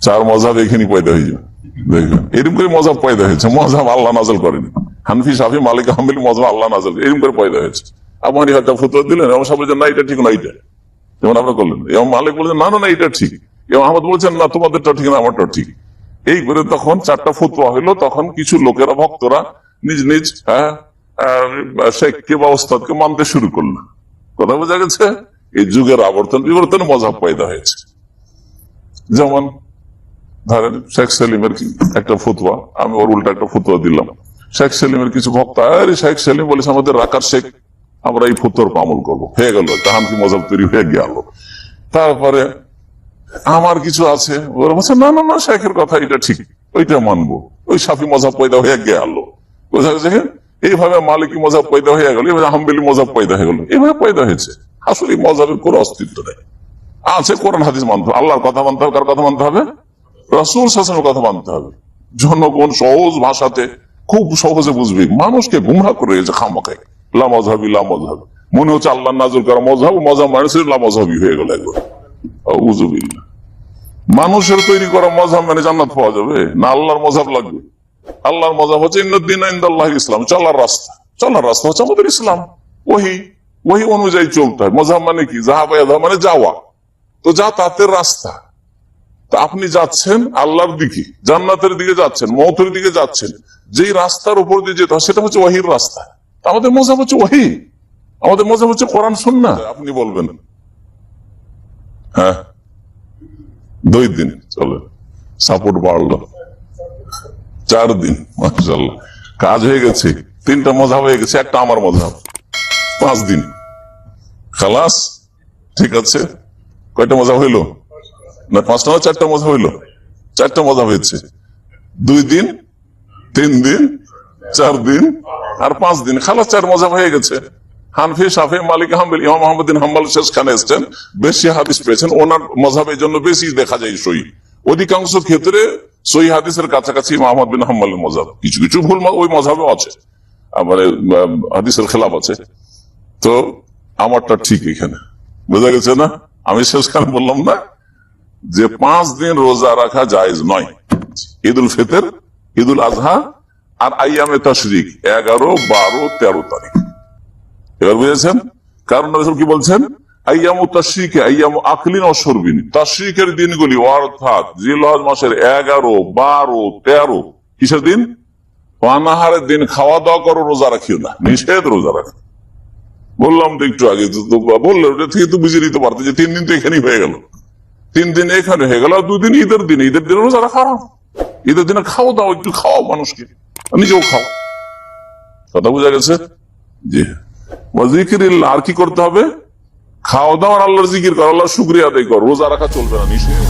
চার মজাব এখানে পয়দা হয়ে যাবে। দেখবেন। এরকম করে মজাব পয়দা হয়েছে। মজাব আল্লাহ নাজল করেনি। হানফি, সাফি, মালিক আহমিল মজাব আল্লাহ নাজল। এরকম করে পয়দা হয়েছে। আপনি হয়তো ফতুয়া দিলেন এবং সব না, এটা ঠিক না এটা যেমন আপনার করলেন। এবং মালিক বলছেন, না না এটা ঠিক। এবং আহমদ বলছেন, না, তোমাদেরটা ঠিক না, আমারটা ঠিক। এই করে তখন চারটা ফতুয়া হইল। তখন কিছু লোকেরা, ভক্তরা নিজ নিজ হ্যাঁ শেখকে মানতে শুরু করল। কথা বোঝা গেছে? এই যুগের আবর্তন বিবর্তন মজাব পয়দা হয়েছে। যেমন ধরেন, শেখ সেলিমের একটা ফতুয়া? আমি ওর উল্টা একটা ফতুয়া দিলাম। শেখ সেলিমের কিছু ভক্ত, আরে শেখ সেলিম বলেছে আমাদের রাকার শেখ, আমরা এই ফতুয়ার উপর আমল করব। হয়ে গেল তাহান কি মজাব তৈরি হয়ে গেল। তারপরে আমার কিছু আছে, ওরা বলছে, না না না, শেখের কথা এটা ঠিক, ওইটা মানবো। ওই সাফি মজাব পয়দা হয়ে গেল। বোঝা গেছে এইভাবে মালিকি মজাব পয়দা হয়ে গেল, এইভাবে হাম্বেলি মজাব পয়দা হয়ে গেল। এইভাবে পয়দা হয়েছে। আসলে মজাবের কোনো অস্তিত্ব নেই। আছে কোরআন, হাদিস মানতে হবে। আল্লাহর কথা মানতে হবে, কার কথা মানতে হবে? রসুল শাসনের কথা মানতে হবে। জনগণ সহজ ভাষাতে খুব সহজে বুঝবে। মানুষকে গুমরা করে গেছে খামাকে লা মজহাবি মনে হচ্ছে আল্লাহ নাজুল করা মজহাব মজা মানুষের লামজহাবি হয়ে গেল একবার। মানুষের তৈরি করা মজাব মানে জান্নাত পাওয়া যাবে? না আল্লাহর মজাব লাগবে? আল্লাহর মজাব হচ্ছে ইন্দাল্লাহ ইসলাম, চলার রাস্তা। চলার রাস্তা হচ্ছে আমাদের ইসলাম। ওহি ওহি অনুযায়ী চলতে হয়। মজাব মানে কি? যাহা মানে যাওয়া। তো যা তাতে রাস্তা। আপনি যাচ্ছেন আল্লাহর দিকে, জান্নাতের দিকে যাচ্ছেন, মৌতের দিকে যাচ্ছেন। যেই রাস্তার উপর দিয়ে যেতে হয়, সেটা হচ্ছে ওয়াহির রাস্তা। আমাদের মজাব হচ্ছে ওয়াহি। আমাদের মজাব হচ্ছে কোরআন শুননা আপনি বলবেন। হ্যাঁ? দুই দিন, চলে। সাপোর্ট বাড়লো। চার দিন কাজ হয়ে গেছে। তিনটা মজা হয়ে গেছে, একটা আমার মজা পাঁচ দিন। খালাস, ঠিক আছে? কয়টা মজা হইল? না, পাঁচটা না, চারটা মজা হইল। চারটা মজা হয়েছে। দুই দিন, তিন দিন, চার দিন, আর পাঁচ দিন। খালাস চার মজা হয়ে গেছে। হানফি, সাফে, মালিক হাম্বিল, ইমাম আহমদিন হাম্বাল শেষখানে এসছেন। বেশি হাদিস পেয়েছেন। ওনার মজাবের জন্য বেশি দেখা যায় সই। অধিকাংশ ক্ষেত্রে সই হাদিসের কাছাকাছি ইমাম আহমদ বিন হাম্বালের মজাব। কিছু কিছু ভুল ওই মজাবে আছে। মানে হাদিসের খেলাফ আছে। তো, আমারটা ঠিক এখানে। বোঝা গেছে না? আমি শেষখানে বললাম না? যে পাঁচ দিন রোজা রাখা জায়েজ নয়। ঈদ উল ফিতর ঈদ উল আজহা আর আইয়ামে তশরিক, এগারো, বারো, তেরো তারিখ। এবার বুঝেছেন? কারণ কি বলছেন? অর্থাৎ মাসের এগারো, বারো, তেরো, কিসের দিন? খাওয়া দাওয়া করো, রোজা না। রোজা রাখো। বললাম তো একটু আগে বললে থেকে তো বুঝে নিতে পারতো যে তিন দিন তো এখানেই হয়ে গেল। তিন দিন এখানে হয়ে গেল দুই দিন ঈদের দিন। ঈদের দিন রোজা হারাম। ঈদের দিনে খাওয়া দাও একটু খাও মানুষকে নিজেও খাও। কথা বোঝা গেছে? জি। জিকির আর কি করতে হবে? খাওয়া দাওয়া আল্লাহ আল্লাহর জিকির কর আল্লাহ শুক্রিয়া আদায় কর। রোজা রাখা চলবে না, নিষেধ।